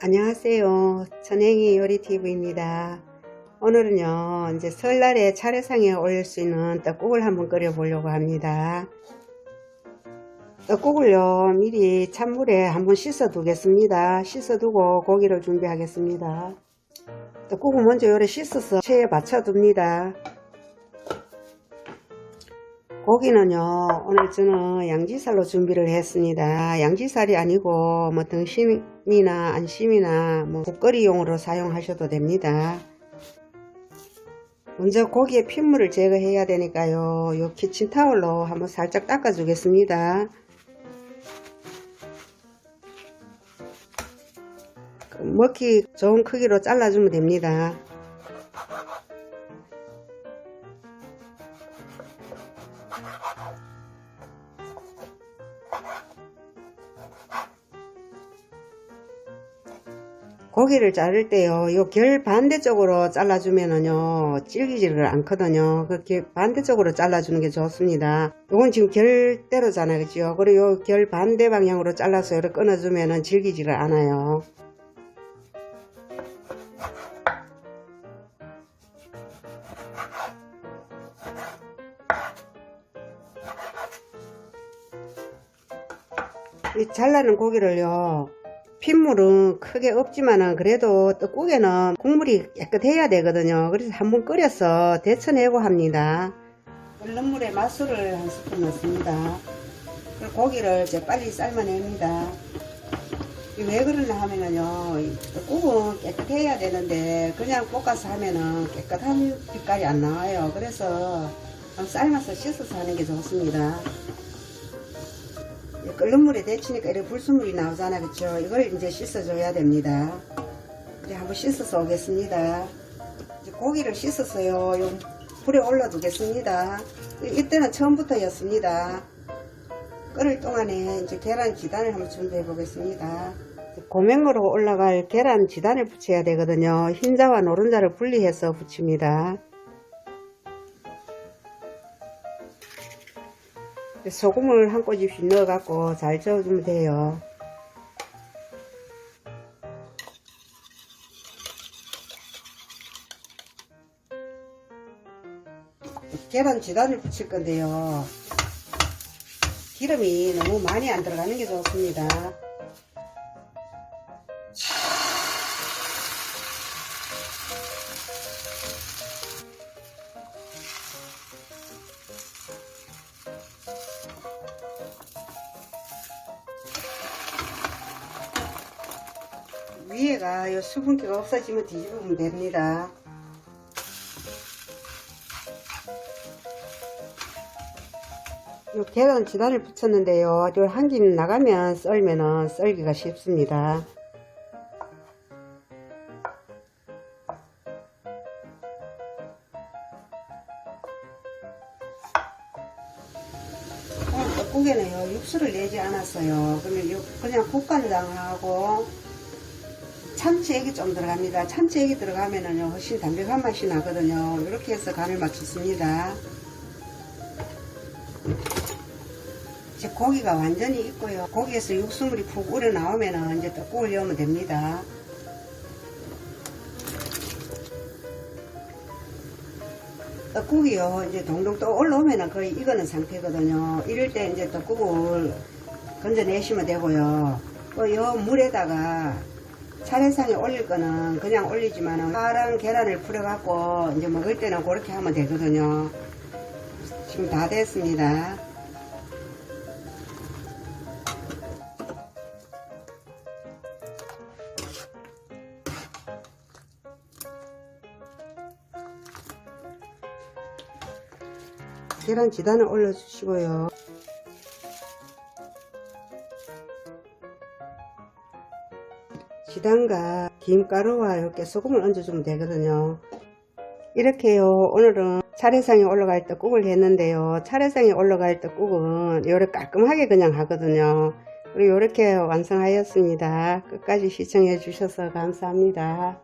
안녕하세요. 천행이 요리TV입니다. 오늘은요, 이제 설날에 차례상에 올릴 수 있는 떡국을 한번 끓여 보려고 합니다. 떡국을요, 미리 찬물에 한번 씻어 두겠습니다. 씻어 두고 고기를 준비하겠습니다. 떡국은 먼저 요래 씻어서 체에 받쳐 둡니다. 고기는요 오늘 저는 양지살로 준비를 했습니다. 양지살이 아니고 뭐 등심이나 안심이나 뭐 국거리용으로 사용하셔도 됩니다. 먼저 고기의 핏물을 제거해야 되니까요 요 키친타올로 한번 살짝 닦아 주겠습니다. 먹기 좋은 크기로 잘라주면 됩니다 고기를 자를 때요, 요결 반대쪽으로 잘라주면은요, 질기지를 않거든요. 그렇게 반대쪽으로 잘라주는 게 좋습니다. 요건 지금 결대로잖아요. 그죠? 그리고 요결 반대 방향으로 잘라서 이렇게 끊어주면은 질기지를 않아요. 이 잘라는 고기를요, 핏물은 크게 없지만은 그래도 떡국에는 국물이 깨끗해야 되거든요. 그래서 한번 끓여서 데쳐내고 합니다. 끓는 물에 맛술을 한 스푼 넣습니다. 그리고 고기를 이제 빨리 삶아냅니다. 왜 그러냐 하면은요, 떡국은 깨끗해야 되는데 그냥 볶아서 하면은 깨끗한 빛깔이 안 나와요. 그래서 삶아서 씻어서 하는 게 좋습니다. 끓는 물에 데치니까 이렇게 불순물이 나오잖아 그쵸? 이걸 이제 씻어줘야 됩니다. 이제 한번 씻어서 오겠습니다. 이제 고기를 씻었어요. 요 불에 올려 두겠습니다. 이때는 처음부터였습니다. 끓을 동안에 이제 계란 지단을 한번 준비해 보겠습니다. 고명으로 올라갈 계란 지단을 붙여야 되거든요. 흰자와 노른자를 분리해서 붙입니다 소금을 한 꼬집씩 넣어 갖고 잘 저어주면 돼요. 계란 지단을 붙일 건데요. 기름이 너무 많이 안 들어가는 게 좋습니다 위에가 요 수분기가 없어지면 뒤집으면 됩니다. 요 계란 지단을 붙였는데요. 요한김 나가면 썰면은 썰기가 쉽습니다. 오늘 떡국에는요 육수를 내지 않았어요. 그러면 그냥 국간장하고 참치액이 좀 들어갑니다. 참치액이 들어가면은요, 훨씬 담백한 맛이 나거든요. 이렇게 해서 간을 맞췄습니다. 이제 고기가 완전히 익고요. 고기에서 육수물이 푹 우려 나오면은 이제 떡국을 넣으면 됩니다. 떡국이요, 이제 동동 또 올라오면은 거의 익어는 상태거든요. 이럴 때 이제 떡국을 건져내시면 되고요. 또요 물에다가 차례상에 올릴 거는 그냥 올리지만은 파란 계란을 풀어갖고 이제 먹을 때는 그렇게 하면 되거든요. 지금 다 됐습니다. 계란 지단을 올려주시고요. 지단과 김가루와 이렇게 소금을 얹어주면 되거든요. 이렇게요. 오늘은 차례상에 올라갈 떡국을 했는데요. 차례상에 올라갈 떡국은 이렇게 깔끔하게 그냥 하거든요. 그리고 이렇게 완성하였습니다. 끝까지 시청해 주셔서 감사합니다